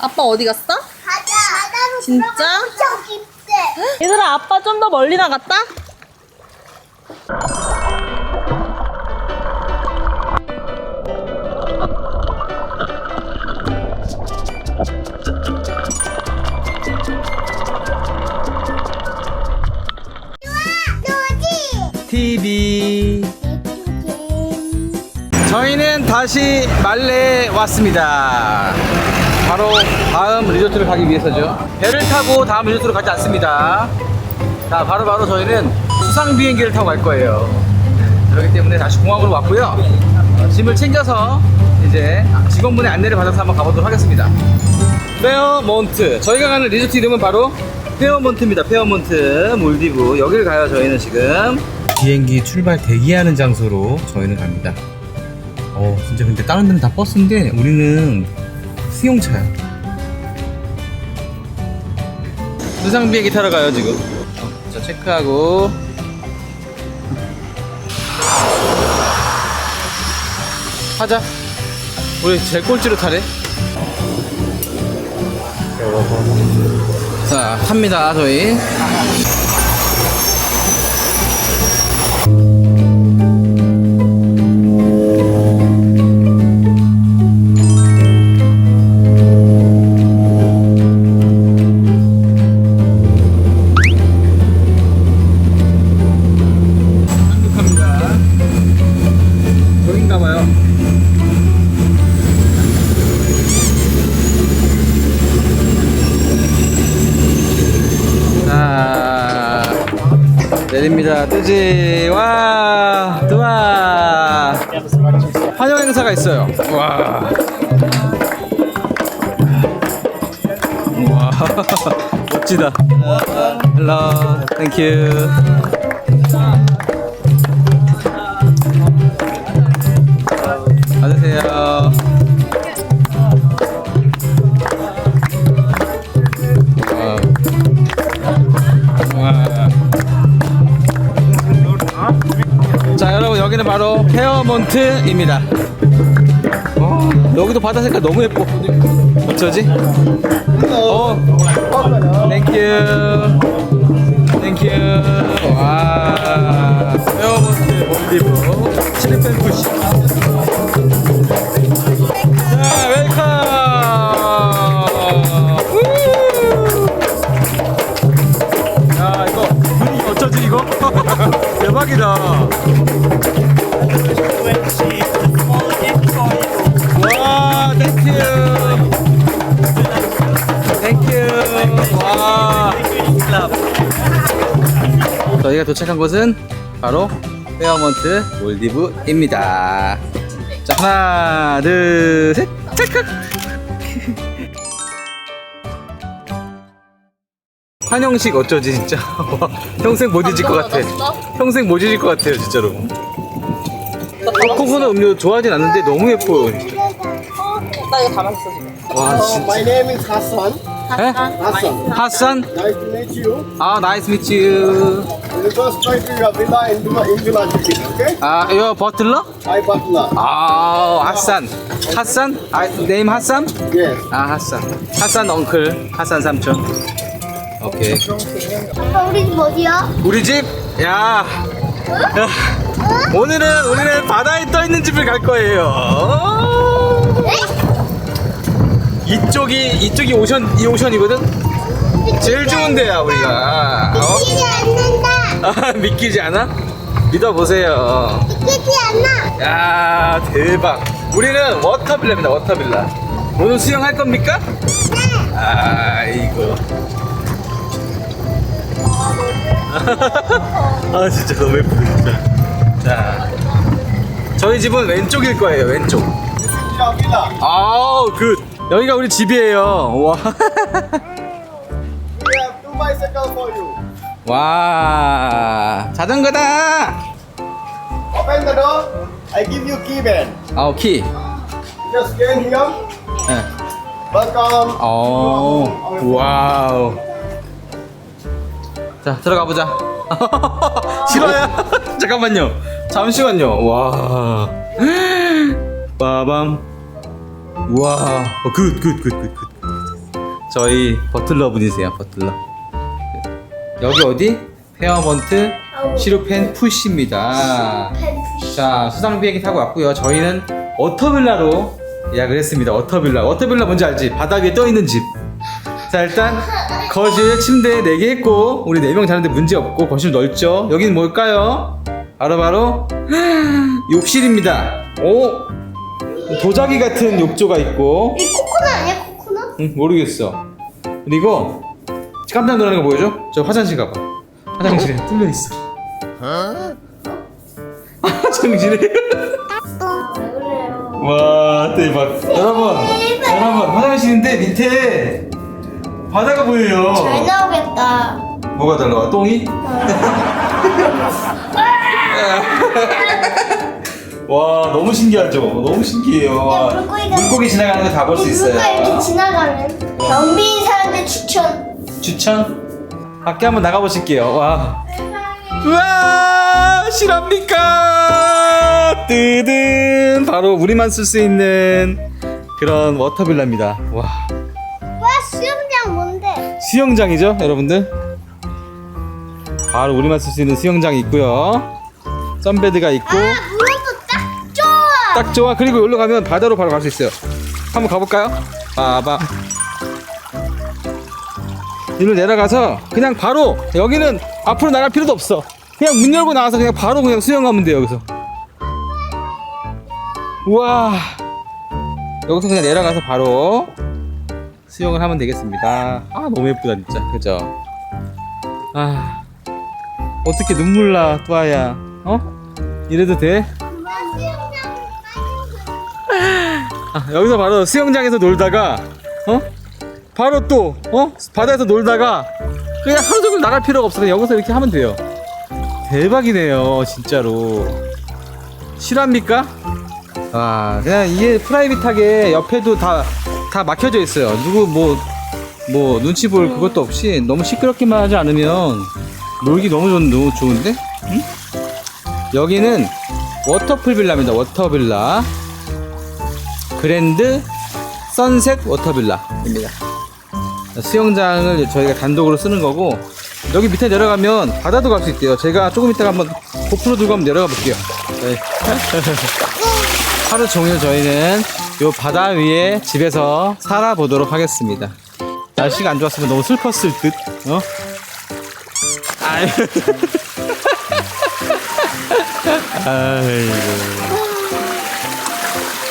아빠 어디 갔어? 가자. 바다로 진짜? 엄청 깊대. 얘들아 아빠 좀 더 멀리 나갔다? 너지? TV 저희는 다시 말레 왔습니다. 바로 다음 리조트를 가기 위해서죠. 배를 타고 다음 리조트로 가지 않습니다. 자, 바로 바로 저희는 수상 비행기를 타고 갈 거예요. 그렇기 때문에 다시 공항으로 왔고요. 어, 짐을 챙겨서 이제 직원분의 안내를 받아서 한번 가보도록 하겠습니다. 페어몬트. 저희가 가는 리조트 이름은 바로 페어몬트입니다. 페어몬트 몰디브. 여기를 가요. 저희는 지금. 비행기 출발 대기하는 장소로 저희는 갑니다. 어, 진짜 근데 다른 데는 다 버스인데 우리는 수용차야. 수상 비행기 타러 가요 지금. 어, 자 체크하고. 하자. 우리 제일 꼴찌로 타래. 자, 탑니다, 저희. 멋지다. 헬로, 땡큐. 받으세요. 와. 와. 자 여러분 여기는 바로 페어몬트입니다 어, 여기도 바다 색깔 너무 예뻐 어쩌지? 어. 땡큐 땡큐 와. 페어몬트 몰디브. 실리펜 푸시 자 웰컴. 우! 야 이거 분위기 어쩌지 이거? 대박이다 저희가 도착한 곳은 바로 페어먼트 몰디브입니다. 자 하나 둘 셋. 찰칵! 환영식 어쩌지 진짜? 평생 못 잊을 것 같아. 평생 못 잊을 것 같아요 진짜로. 코코넛 음료 좋아하진 않는데 너무 예뻐요. 나 이거 지금. 와 Uh, 진짜. my name is Hassan. 에? Hassan. 하산 Nice to meet you. 아 나이스 미츠 Go straight to your villa in Villa, in Villa City, okay? 아 이거 버틀러? Hi, Butler. 아? 아 네임 하산? Yes. 아 하산 하산 엉클 하산 삼촌 오케이 아빠 우리 집 어디야? 우리 집? 야 야, 오늘은 우리는 바다에 떠 있는 집을 갈 거예요. 이쪽이 이쪽이 오션 이 오션이거든. 제일 좋은 데야 우리가. 어? 믿기지 않는다. 아, 믿기지 않아? 믿어 보세요. 믿기지 않나? 야 대박. 우리는 워터빌라입니다 워터빌라. 오늘 수영할 겁니까? 네. 아 이거. 아 진짜 너무 예쁘다 진짜. 자 저희 집은 왼쪽일 거예요 왼쪽. 아우 굿. 여기가 우리 집이에요. 와. We have two bicycles for you. 와 자전거다. Open the door. I give you key band. 아우 키. Just scan here. 네. Welcome. 어. 와우. 자 들어가 보자. 싫어요? 잠깐만요. 잠시만요. 와. 빠밤. 와. 어, 굿, 굿, 굿, 굿, 굿. 저희 버틀러 분이세요, 버틀러. 여기 어디? 페어먼트 시루펜 푸시입니다. 자, 수상 비행기 타고 왔고요. 저희는 워터빌라로 예약을 했습니다. 워터빌라. 워터빌라 뭔지 알지? 바다 위에 떠 있는 집. 자, 일단 거실 침대 4개 했고 우리 4명 자는데 문제 없고 거실 넓죠. 여기는 뭘까요? 바로 바로 욕실입니다. 오! 도자기 같은 욕조가 있고 이 코코넛 아니야 코코넛? 응, 모르겠어. 그리고 깜짝 놀라는 거 보여줘? 저 화장실 가봐. 화장실에 뚫려 있어. 화장실에. 왜 그래요? 와 대박. 여러분, 여러분 화장실인데 밑에 바다가 보여요. 잘 나오겠다. 뭐가 달라? 똥이? 와 너무 신기하죠? 너무 신기해요. 와, 야, 물고기가- 물고기 지나가는 거 다 볼 수 있어요. 물가 이렇게 지나가는 경비인 사람들 추천. 추천? 밖에 한번 나가보실게요. 와. 우와! 실합니까? 뜨든! 바로 우리만 쓸 수 있는 그런 워터빌라입니다. 와. 와 수영장 뭔데? 수영장이죠, 여러분들? 바로 우리만 쓸 수 있는 수영장이 있고요. 선베드가 있고. 아 물어도 딱 좋아. 딱 좋아. 그리고 여기로 가면 바다로 바로 갈 수 있어요. 한번 가볼까요? 봐봐. 이리로 내려가서 그냥 바로 여기는 앞으로 나갈 필요도 없어. 그냥 문 열고 나와서 그냥 바로 그냥 수영하면 돼요 여기서. 우와. 여기서 그냥 내려가서 바로 수영을 하면 되겠습니다. 아 너무 예쁘다 진짜. 그죠? 아 어떻게 눈물 나 또아야? 어? 이래도 돼? 아, 여기서 바로 수영장에서 놀다가 어 바로 또 어? 바다에서 놀다가 그냥 하루 종일 나갈 필요가 없어 그냥 여기서 이렇게 하면 돼요. 대박이네요 진짜로. 실합니까? 아 그냥 이게 프라이빗하게 옆에도 다 다 막혀져 있어요. 누구 뭐뭐 눈치 볼 그것도 없이 너무 시끄럽기만 하지 않으면 놀기 너무 좋, 좋은데? 응? 여기는 워터풀 빌라입니다. 워터빌라. 그랜드 선셋 워터빌라입니다. 수영장을 저희가 단독으로 쓰는 거고 여기 밑에 내려가면 바다도 갈 수 있대요. 제가 조금 이따가 한번 고프로 들고 한번 내려가 볼게요. 네. 하루 종일 저희는 요 바다 위에 집에서 살아보도록 하겠습니다. 날씨가 안 좋았으면 너무 슬펐을 듯. 어? 아이. 아이고.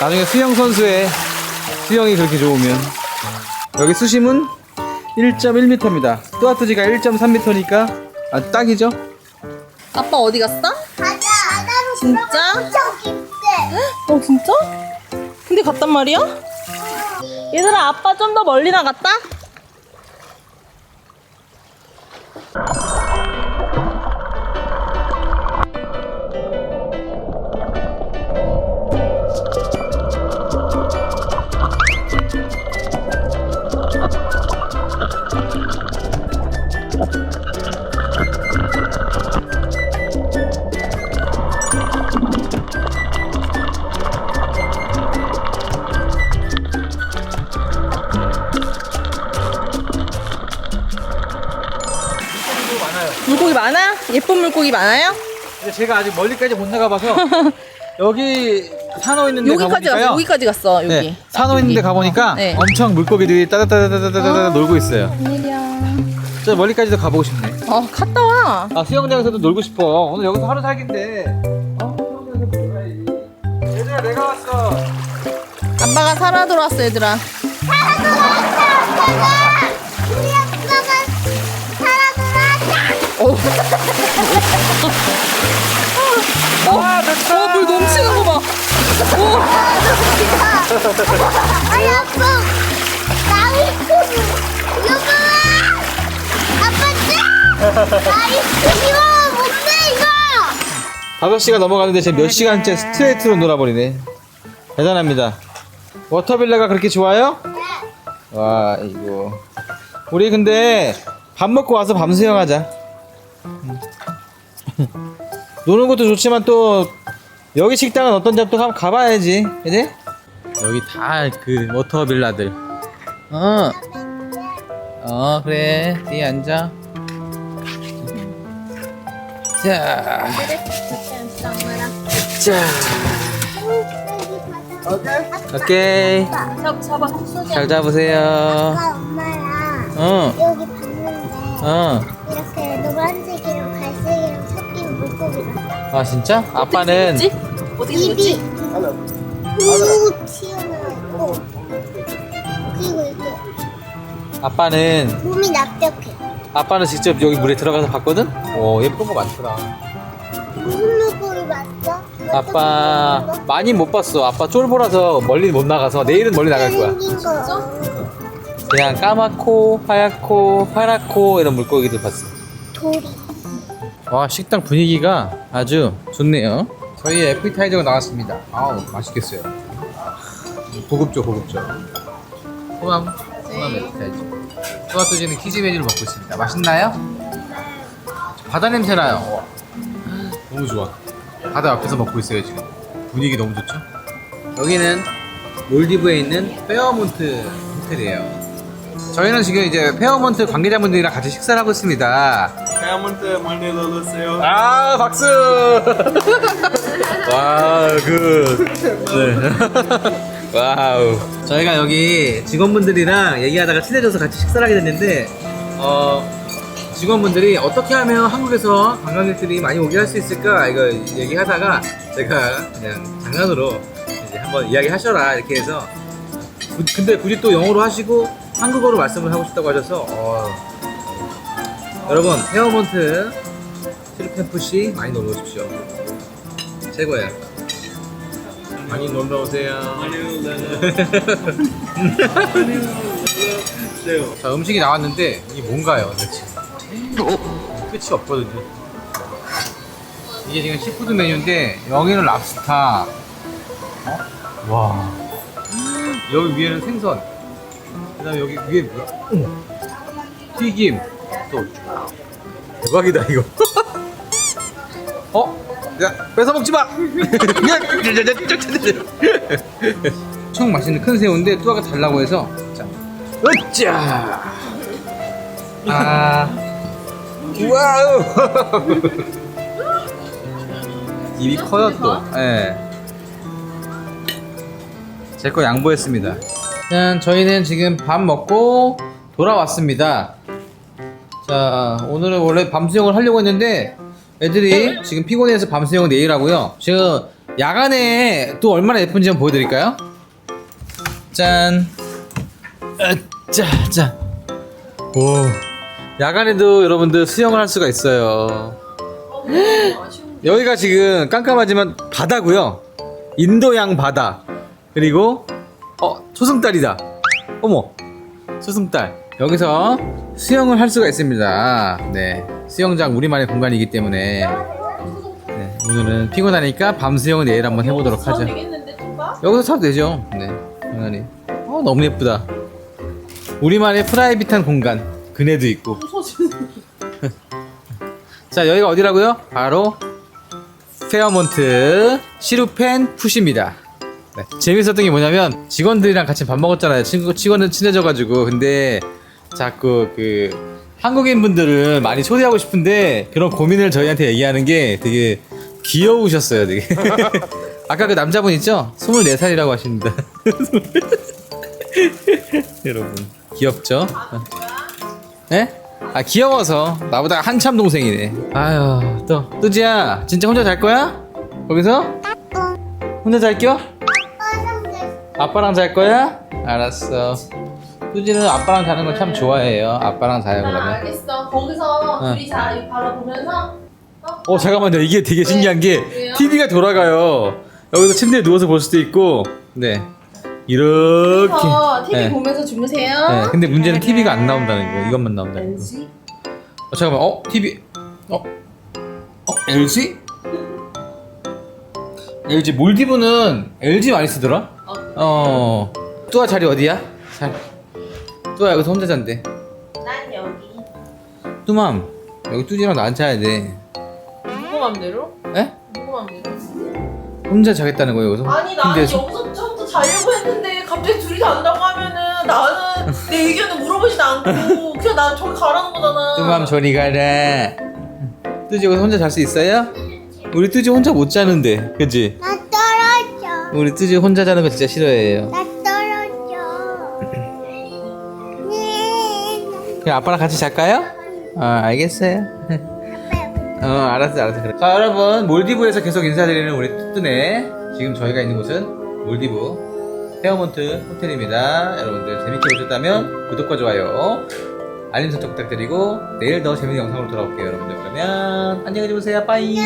나중에 수영 선수의 수영이 그렇게 좋으면 여기 수심은 1.1m입니다. 또아뚜지가 1.3m니까 아 딱이죠? 아빠 어디 갔어? 가자. 바다로 진짜? 어 진짜? 근데 갔단 말이야? 얘들아 아빠 좀 더 멀리 나갔다? 물고기 많아요? 근데 제가 아직 멀리까지 못 나가봐서 여기 산호 있는데 여기까지 가보니까요. 갔어 여기까지 갔어 여기 네, 산호 있는데 가보니까 네. 엄청 물고기들이 따다다다다다다 놀고 있어요. 웬일이야 저 멀리까지도 가보고 싶네. 어 갔다 와 아 수영장에서도 놀고 싶어. 오늘 여기서 하루 살긴데. 어 수영장에서 놀아야지. 얘들아 내가 왔어. 아빠가 살아 돌아왔어 얘들아 우리 아빠가 살아들어왔다. 어. 어, 어, 물 넘치는 거 봐. 어, 아니 아빠 나이스 여보 아빠 나이스 이거 뭔데 이거 5시가 넘어가는데 지금 몇 시간째 스트레이트로 놀아버리네. 대단합니다. 워터빌라가 그렇게 좋아요? 와, 이거. 우리 근데 밥 먹고 와서 밤 수영하자. 음. 노는 것도 좋지만 또 여기 식당은 어떤지 또 한번 가봐야지. 그지? 여기 다 그 워터 빌라들. 어. 어 그래 뒤에 앉아 자, 자? 오케이 잡, 잡아. 소지. 잘 잡으세요 아까 엄마랑 어, 여기 봤는데 어. 이렇게 노란 아 진짜? 아빠는 어떻게 입이 생겼지? Hello. 후 튀어나와 있고 그리고 이게 아빠는 몸이 납작해. 아빠는 직접 여기 물에 들어가서 봤거든? 오 예쁜 거 많더라 무슨 물고기 봤어? 아빠 많이 못 봤어 아빠 쫄보라서 멀리 못 나가서 내일은 멀리 나갈 거야 생긴 거. 그냥 까맣고 하얗고 파랗고 이런 물고기들 봤어 돌이. 와 식당 분위기가 아주 좋네요. 저희 에피타이저가 나왔습니다. 아우 맛있겠어요. 고급져 고급져. 소함 소함 에피타이저. 소아토지는 키즈 메뉴를 먹고 있습니다. 맛있나요? 바다 냄새 나요. 와. 너무 좋아. 바다 앞에서 먹고 있어요 지금. 분위기 너무 좋죠? 여기는 몰디브에 있는 페어몬트 호텔이에요. 저희는 지금 이제 페어몬트 관계자분들이랑 같이 식사를 하고 있습니다 Diamond money luluseyo. 아 박수 와굿 네. 와우 저희가 여기 직원분들이랑 얘기하다가 친해져서 같이 식사를 하게 됐는데 어 직원분들이 어떻게 하면 한국에서 관광객들이 많이 오게 할 수 있을까 이거 얘기하다가 제가 그냥 장난으로 이제 한번 이야기 하셔라 이렇게 해서 구- 근데 굳이 또 영어로 하시고 한국어로 말씀을 하고 싶다고 하셔서 어, 여러분 헤어몬트 실펜푸시 많이 놀러 오십시오. 최고예요. 많이 놀러 오세요. 자 음식이 나왔는데 이게 뭔가요 도대체? 끝이 없거든요. 이게 지금 시푸드 메뉴인데 여기는 랍스타. 어? 와. 여기 위에는 생선. 그 다음에 여기 위에 뭐야? 어머. 튀김 또 대박이다 이거. 어? 야 뺏어 먹지 마! 엄청 맛있는 큰 새우인데 뚜아가 달라고 해서. 자 으짜 아. 와우! 입이 커요 또. 예. 제 거 양보했습니다. 짠 저희는 지금 밥 먹고 돌아왔습니다 자 오늘은 원래 밤수영을 하려고 했는데 애들이 지금 피곤해서 밤수영은 내일 하고요. 지금 야간에 또 얼마나 예쁜지 한번 보여드릴까요? 짠. 짜자. 오 야간에도 여러분들 수영을 할 수가 있어요. 여기가 지금 깜깜하지만 바다고요. 인도양 바다. 그리고 어 초승달이다. 어머 초승달 여기서 수영을 할 수가 있습니다. 네 수영장 우리만의 공간이기 때문에. 네, 오늘은 피곤하니까 밤 수영은 내일 한번 해보도록 하죠? 여기서 사도 되죠. 네 당연히 어 너무 예쁘다. 우리만의 프라이빗한 공간 그네도 있고. 자 여기가 어디라고요? 바로 페어몬트 시루펜 푸시입니다. 네. 재밌었던 게 뭐냐면 직원들이랑 같이 밥 먹었잖아요. 친구 직원은 친해져가지고. 근데 자꾸 그 한국인 분들을 많이 초대하고 싶은데 그런 고민을 저희한테 얘기하는 게 되게 귀여우셨어요 되게 아까 그 남자분 있죠? 24살이라고 하십니다 여러분 귀엽죠? 네? 아 귀여워서 나보다 한참 동생이네 아유 또 뚜지야 진짜 혼자 잘 거야? 거기서? 혼자 잘 겨? 아빠랑 잘 거야? 알았어 뚜지는 아빠랑 자는 걸 참 좋아해요 아빠랑 자요 아, 그러면 알겠어. 거기서 응. 둘이 자 이거 바라보면서 어? 어 잠깐만요 이게 되게 신기한 게 왜요? TV가 돌아가요 여기서 침대에 누워서 볼 수도 있고 네 이렇게 그래서 TV 네. 보면서 주무세요. 네, 근데 문제는 TV가 안 나온다는 거 이것만 나온다는 거 왠지 어, 잠깐만 어 TV 어? 어 LG? LG 몰디브는 LG 많이 쓰더라 어. 어 뚜아 자리 어디야? 잘 뚜아 여기서 혼자 잔대 난 여기 뚜맘 여기 뚜지랑 나한테 자야 돼 누구 맘대로? 에? 누구 맘대로? 혼자 자겠다는 거예요 여기서? 아니 나는 침대에서? 여기서부터 자려고 했는데 갑자기 둘이 잔다고 하면은 나는 나는 내 의견을 물어보지도 않고 그냥 나 저기 가라는 거잖아. 뚜맘 저리 가라. 뚜지 여기서 혼자 잘 수 있어요? 우리 뚜지 혼자 못 자는데, 그치? 나 떨어져. 우리 뚜지 혼자 자는 거 진짜 싫어해요. 나 그럼 아빠랑 같이 잘까요? 어, 알겠어요. 어, 알았어, 알았어. 그래. 자, 여러분, 몰디브에서 계속 인사드리는 우리 뚜뚜네. 지금 저희가 있는 곳은 몰디브 헤어몬트 호텔입니다. 여러분들 재밌게 보셨다면 구독과 좋아요, 알림 설정 부탁드리고 내일 더 재밌는 영상으로 돌아올게요, 여러분들. 그러면 안녕히 주무세요. 빠이.